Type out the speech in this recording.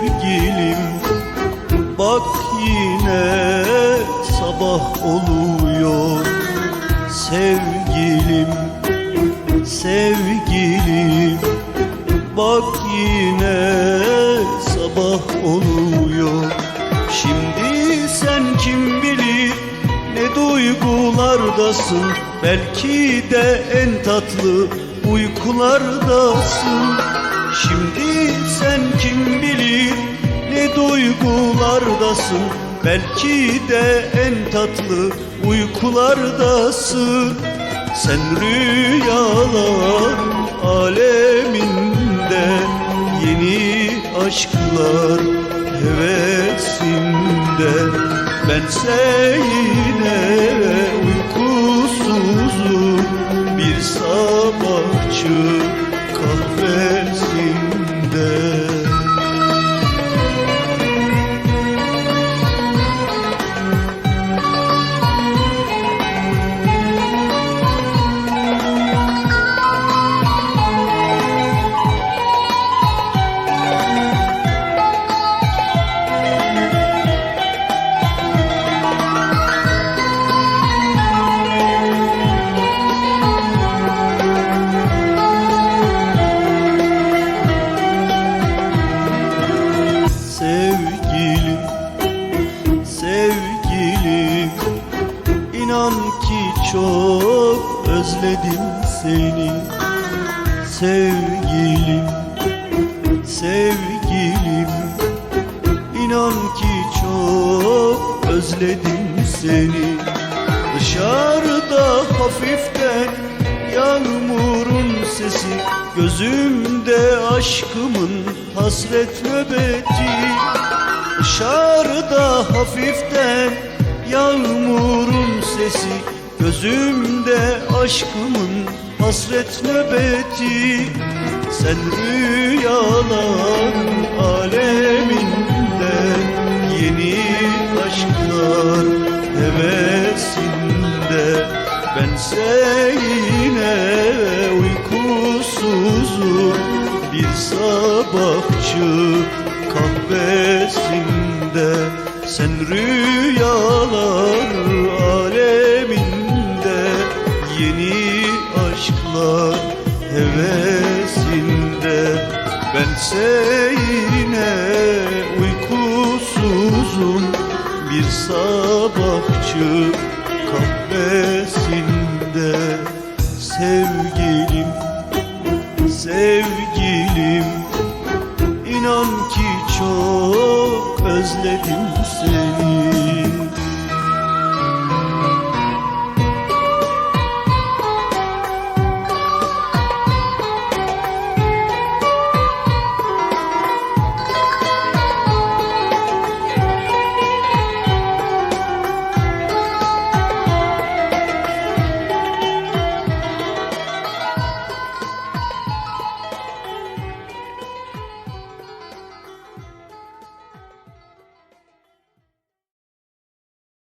sevgilim Bak yine sabah oluyor. Sevgilim, sevgilim. Bak yine sabah oluyor. Şimdi sen kim bilir ne duygulardasın? Belki de en tatlı uykulardasın. Şimdi sen kim bilir ne duygulardasın? Belki de en tatlı uykulardasın. Sen rüyalar aleminde Yeni aşklar hevesinde. Bense yine özledim seni Sevgilim, sevgilim. İnan ki çok özledim seni. Dışarıda hafiften yağmurun sesi Gözümde aşkımın hasret nöbeti. Dışarıda hafiften Gözümde aşkımın hasret nöbeti Sen rüyalar aleminde Yeni aşklar hevesinde. Bense yine uykusuzum Bir sabahçı kahvesinde. Sen rüyalar yeni aşkla hevesinde. Bense yine uykusuzum bir sabahçı kahvesinde. Sevgilim, sevgilim inan ki çok özledim seni.